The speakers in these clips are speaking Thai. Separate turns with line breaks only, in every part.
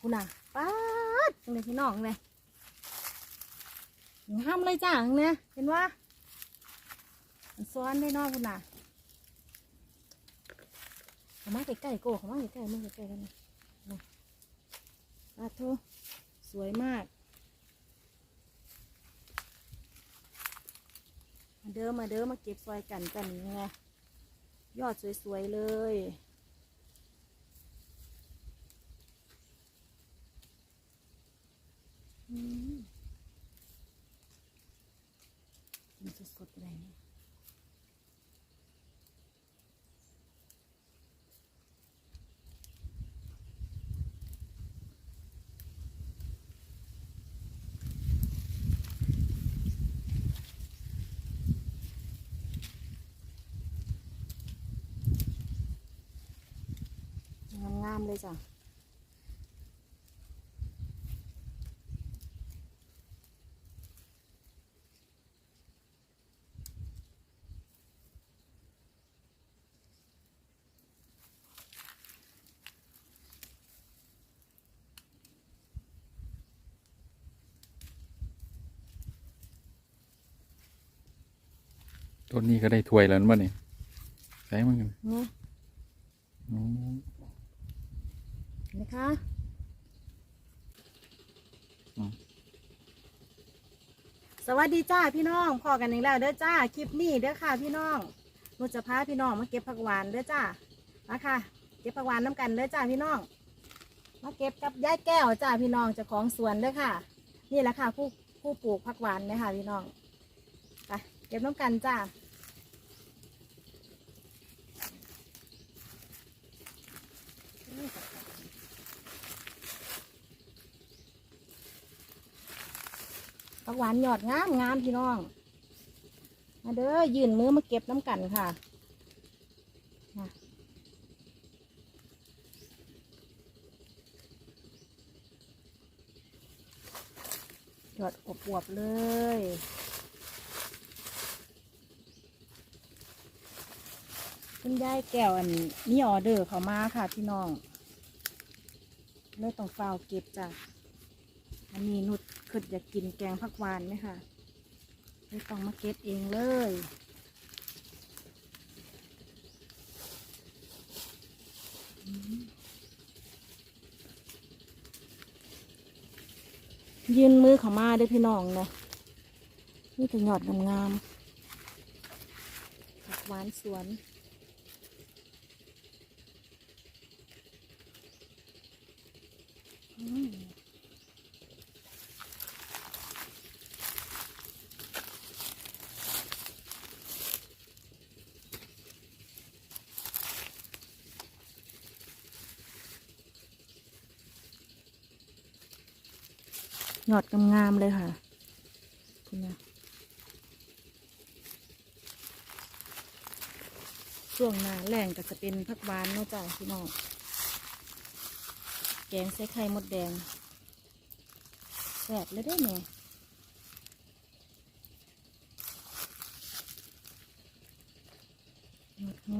คุณน่ะป๊าดตรงนี้พี่น้องเลยงามเลยจ้าเนี่ยเห็นว่าซ้อนได้เนอกคุณน่ะเขามาใกล้ๆโก้เขามาใกล้ๆมาใกล้ๆกันนะนะปาทูสวยมาก มาเด้อมาเด้อมาเก็บซอยกันกันนี่ไงยอดสวยๆเลยอืม กดๆเลยนี่งามๆเลยจ้ะ
ต้นนี้ก็ได้ถ้วยแล้วมั้งนี่ใช่มั้ง
นี่
อ๋อ
นะคะสวัสดีจ้าพี่น้องพอกันอีกแล้วเด้อจ้าคลิปนี้เด้อค่ะพี่น้องนุชจะพาพี่น้องมาเก็บผักหวานเด้อจ้ามาค่ะ เก็บผักหวานน้ำกันเด้อจ้าพี่น้อง มาเก็บกับยายแก้วจ้าพี่น้องเจ้าของสวนเด้อค่ะ นี่แหละค่ะผู้ผู้ปลูกผักหวานเนี่ยค่ะพี่น้องไปเก็บน้ำกันจ้า ผักหวานหยอดงามงามพี่น้อง มาเด้อยืนมือมาเก็บน้ำกันค่ะหยอดอวบๆเลยคุณยายแก้วอันนี้ออเดอร์เขามาค่ะพี่น้องเลยต้องเฝ้าวเก็บจ้ะอันนี้นุด คืออยากกินแกงผักหวานไหมคะเลยต้องมาเก็บเองเลยยืนมือเขามาด้วยพี่น้องเนาะนี่ถึงหยอดงามๆผักหวานสวน อืม หยอดงามๆเลยค่ะคุณนะช่วงหน้าแรงก็จะเป็นผักหวานเนาะจ้ะพี่น้องแกงใส่ไข่มดแดงแสบเลยได้ไหม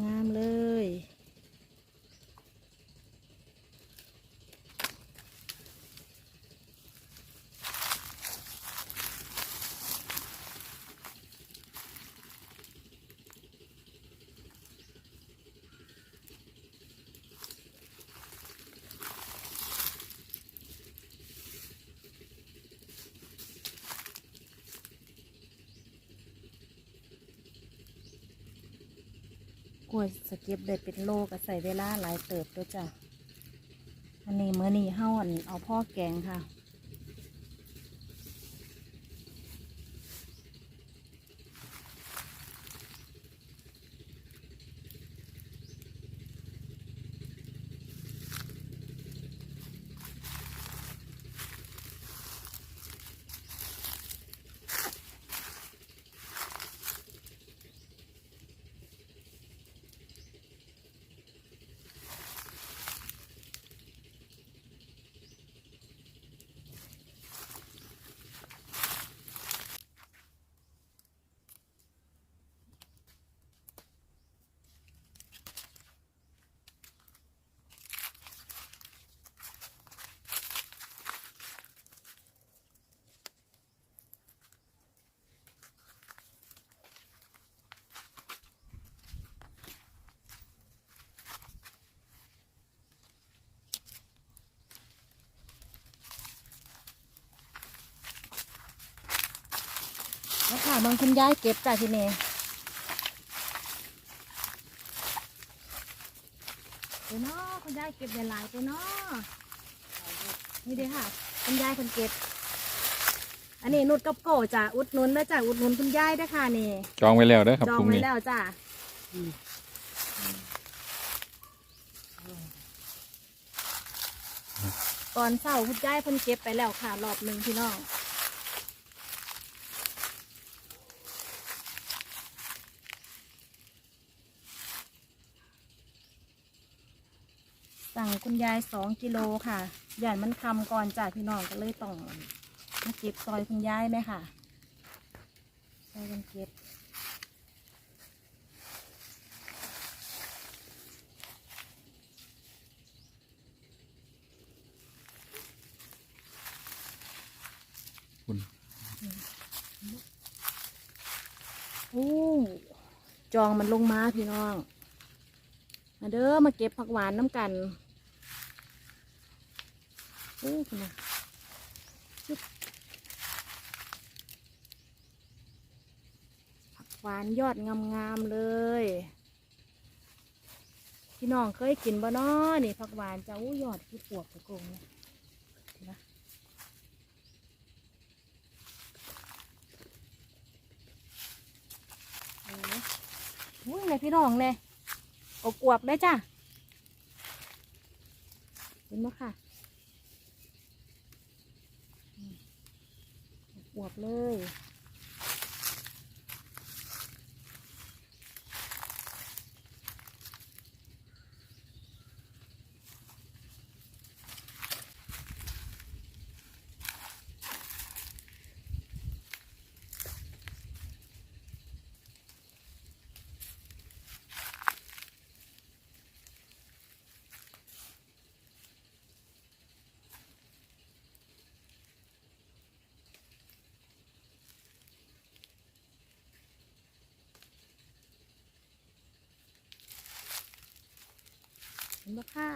งามเลย กล้วยสเก็บได้เป็นโลก็ใส่เวลาหลายเติบด้วยจ้ะอันนี้เมื่อนี้เฮาอันเอาพ่อแกงค่ะ ง เบางคุณยายเก็บจ้ะพี่เนไปเนาะคุณยายเก็บหลายๆไปเนาะนี่เด้อค่ะ คุณยายคนเก็บ อันนี้นุดกับโกจ้ะอุดหนุนแล้วจ้ะอุดหนุนคุณยายเด้อค่ะนี่
จองไว้แล้วเด้อครับ
จอ
พ
ง
รุ่ง
ไว้
นี้
แล้วจ้ะตอนเช้าคุณยายเพิ่นเก็บไปแล้วค่ะ รอบหนึ่งพี่น้อง สั่งคุณยายสองกิโลค่ะหย่านมันคำก่อนจ้ะพี่น้องก็เลยต้องมาเก็บซอยคุณยายไหมค่ะซอยกันเก็บ
คุณ
โอ้จองมันลงมาพี่น้อง มาเด้อมาเก็บผักหวานน้ำกัน โอ้คุณนะจุ๊บผักหวานยอดงามๆเลย พี่น้องเคยกินบ่น้อนี่ผักหวานจะอู้ยอดคือปวกตะโกงเนี่ยเห็นะอ้ยอุ้ยเลยพี่น้องเลยอบอวบๆเลยจ้ะเห็นไหมค่ะอืม อวบเลย ห็นไหมค่ะ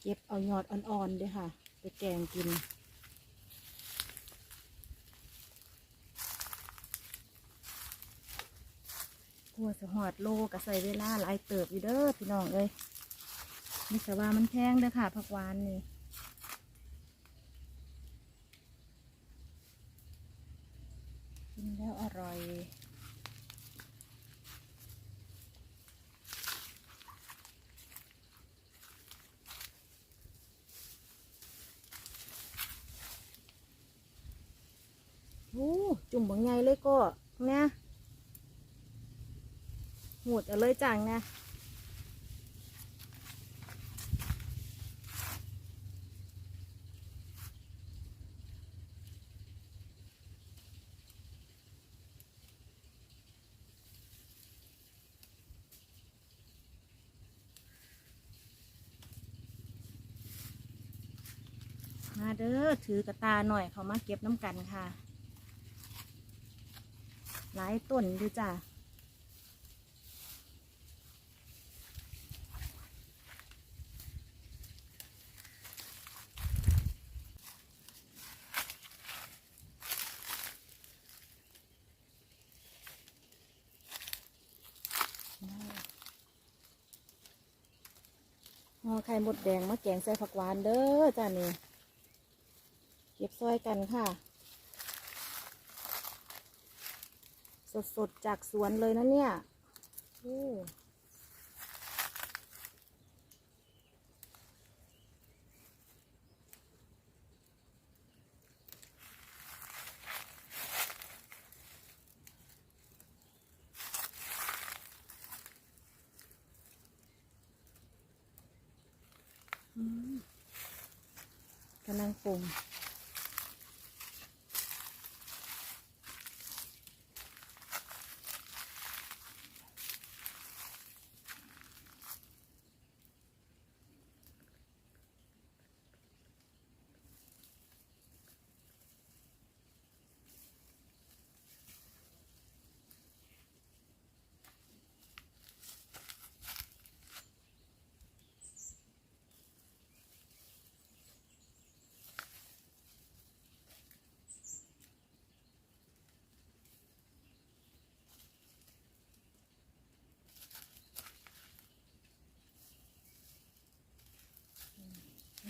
เก็บเอายอดอ่อนๆด้วยค่ะ ไปแกงกิน กลัวส หอดโลก็ใส่เวลาหลายเติบอยู่เด้อพี่น้องเอ้ยนี่แต่ว่ามันแพงเด้อค่ะผักหวานนี่กินแล้วอร่อยโอ้จุ่มบางไงเลยก็เนี่ย หมดเอาเลยจังนะมาเด้อถือกระตาหน่อยเขามาเก็บน้ำกันค่ะ หลายต้นดูจ้ะ ห่อไข่หมดแดงมาแกงใส่ผักหวานเด้อจ้านี่เก็บซอยกันค่ะ สดๆจากสวนเลยนะเนี่ย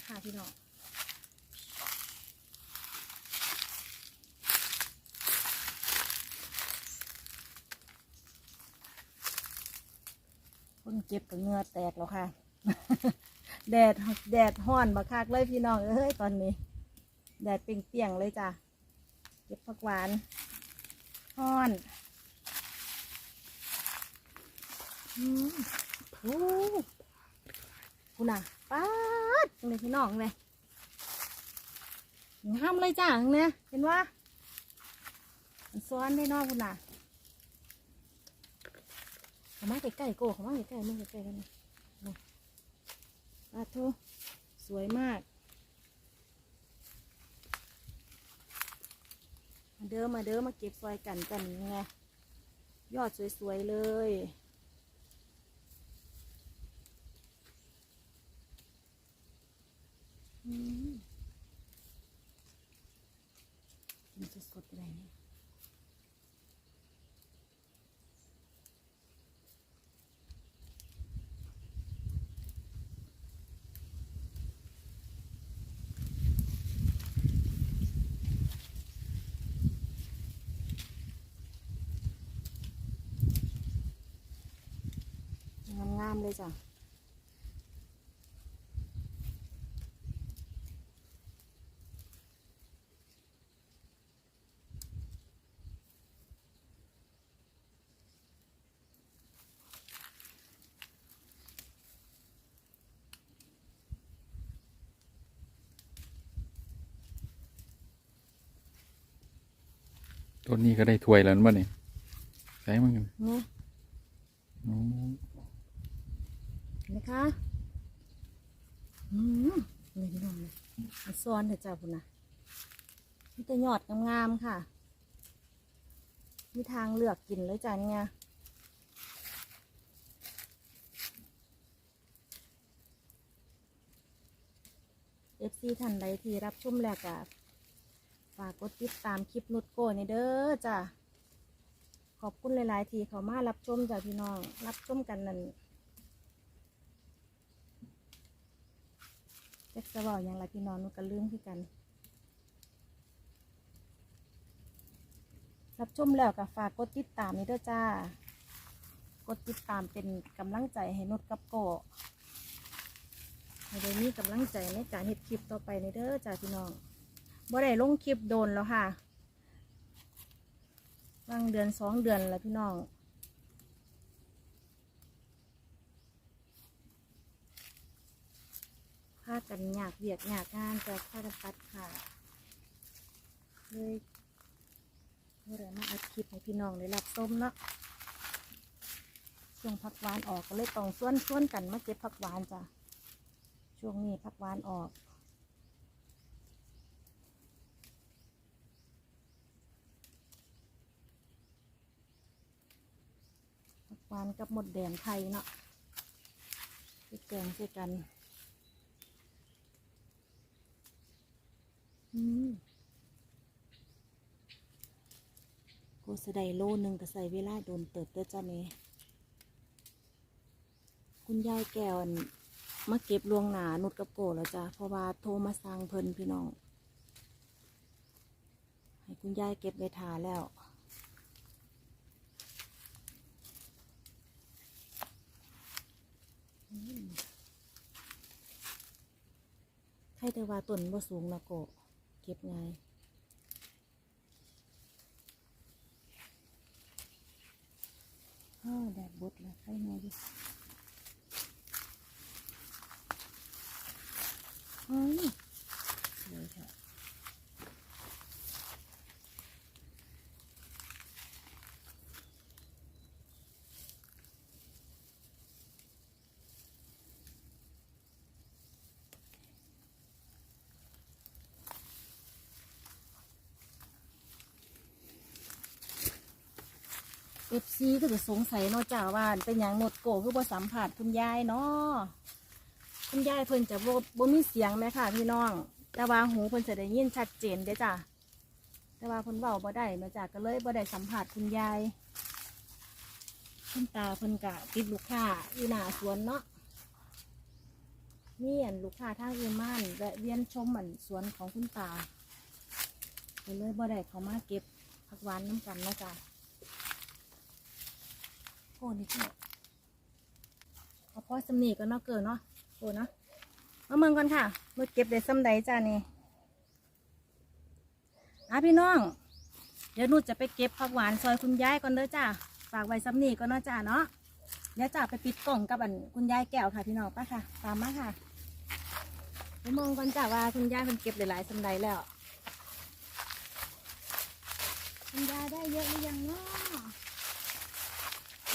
ค่ะพี่น้องคนเก็บกับเงือแตกแล้วค่ะ แดดแดดห้อนบักคักเลยพี่น้องเอ้ยตอนนี้ แดดเปรียงๆเลยจ้ะเก็บผักหวานห้อนอืมโอ้คุณน่ะ ป๊าดเลยพี่น้องเลยห้ามเลยจ้ะเนี่ยเห็นว่ามันซ้อนได้นอกคุณน่ะขมาใกล้ๆโก้ขมาใกล้ๆมาใกล้ๆกันนะนะปาทูสวยมาก มาเด้อมาเด้อมาเก็บซอยกันกันไงยอดสวยๆเลยอืมกินสดๆอะไรเนี่ยงามๆเลยจ้ะ
ต้นนี้ก็ได้ถ้วยแล้วมั้นี่ใส่มันกัน
นี่
อ๋อ
เห็นไหมคะอืมเลยพี่น้องเลยมันซ้อนเถอะจ้าพุ่นนะมีแต่ยอดงามๆค่ะ มีทางเลือกกินเลยจ้ะเนี่ยเอฟซีท่านใดที่รับชมแล้วก็ฝากกดติดตามคลิปนุดโก้นี่เด้อจ้ะขอบคุณหลาย ๆ ทีเขามารับชมจ้ะพี่น้อง รับชมกันนั่น จ็กจะบอกอย่างไรพี่น้องนุกันลืมคือกัน รับชมแล้วก็ฝากกดติดตามนี่เด้อจ้า กดติดตามเป็นกำลังใจให้นุดกับโกให้ได้มีกำลังใจในการเฮ็ดคลิปต่อไปในเด้อจ้าพี่น้องบ่ได้ลงคลิปโดนแล้วค่ะบางเดือนสองเดือนแล้วพี่น้องากันอยากเวียกอยากงานจะพากันตัดค่ะเลยเมื่อไรมาอัดคลิปให้พี่น้องได้รับชมเนาะช่วงพักหวานออกก็เลยต้องส่วนส่วนกันมาเก็บผักหวานจ้ะช่วงนี้พักหวานออกพักหวานกับหมดแดงไทยเนาะไปแกงใส่กัน อืม กูสไดโลหนึ่งก็ใส่เวลาโดนเติบเด้อจ้าเมคุณยายแก้วมาเก็บลวงหนานุดกับโกแล้วจ้ะเพราะว่าโทรมาสั่งเพิ่นพี่น้อง ให้คุณยายเก็บไว้ทาแล้วใครแต่ว่าต้นบ่สูงนะโก เก็บไงายอ้าวแดดบดแล้วใครไงดิ เฮ้ยสวยค่ะ เอฟซีก็จะสงสัยเนาะจ้าว่าเป็นอย่างหมดโกคือบ่สัมผัสคุณยายเนาะคุณยายเพิ่นจะบ่บ่มีเสียงไหมค่ะ พี่น้อง แต่ว่าหูเพิ่นจะได้ยินชัดเจนเด้จ้ะแต่ว่าเพิ่นเว้าบ่ได้มาจากก็เลยบ่ได้สัมผัสคุณยายคุณตาเพิ่นกะติดลูกค้าอยู่หน้าสวนเนาะมีอันลูกค้าทางอื่นมาอั่นแวะเวียนชมอันสวนของคุณตาเลยบ่ได้เขามาเก็บผักหวานน้ำกันเนาะจ้ะ โอ้นี่ก็เอาพอสำนีก็เนาะเกินเนาะโอ้เนาะมาเมืองก่อนค่ะมาเก็บได้สำใดจ้านี่อะพี่น้อง เดี๋ยวนูจะไปเก็บผักหวานซอยคุณยายก่อนเด้อจ้าฝากไว้สำนีก่อนเนาะจ้าเนาะเดี๋ยวจะไปปิดกล่องกับอันคุณยายแก้วค่ะพี่น้องป้าค่ะ ตามมาค่ะไปมองก่อนจ้ะว่าคุณยายมันเก็บหลายๆสำไดแล้วคุณยายได้เยอะหรือยังเนาะ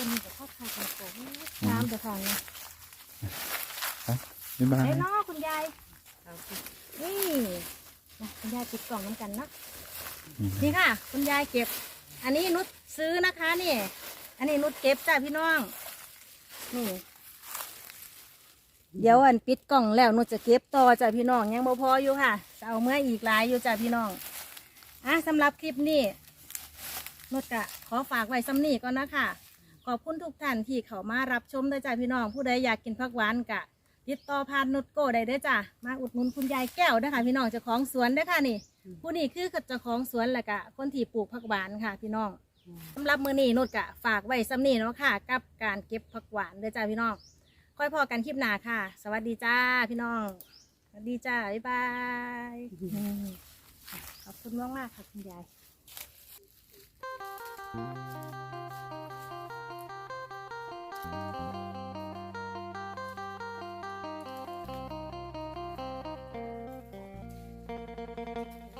เป็นกับพ่อค้าคนโตตามแต่ทางนี้
บ๊ายบาย
ได้เนาะคุณยายนี่นะคุณยายปิดกล่องน้ำกันเนาะ
นี่
นี่ค่ะ คุณยายเก็บ อันนี้นุชซื้อนะคะนี่ อันนี้นุชเก็บจ้ะพี่น้อง นี่ เดี๋ยวอันปิดกล่องแล้วนุชจะเก็บต่อจ้ะพี่น้องยังบ่พออยู่ค่ะจะเอาเมื่ออีกหลายอยู่จ้ะพี่น้องอะสำหรับคลิปนี้นุชกะขอฝากไว้ซ้ำนี้ก่อนนะคะ ขอบคุณทุกท่านที่เขามารับชมด้วยจ้ะพี่น้องผู้ใดอยากกินผักหวานกะติดต่อผ่านนุชโก้ได้เด้อจ้ะมาอุดหนุนคุณยายแก้วเด้อค่ะพี่น้องเจ้าของสวนเด้อค่ะนี่ ผู้นี้คือเจ้าของสวนแหละกะคนที่ปลูกผักหวานค่ะ พี่น้องสำหรับมื้อนี้นุชกะฝากไว้ซ้ำนี้เนาะค่ะ กับการเก็บผักหวานเด้อจ้าพี่น้องค่อยพอกันคลิปหน้าค่ะ สวัสดีจ้าพี่น้องสวัสดีจ้าบ๊ายบายอืมขอบคุณมากมากๆค่ะคุณยาย
บ Thank you.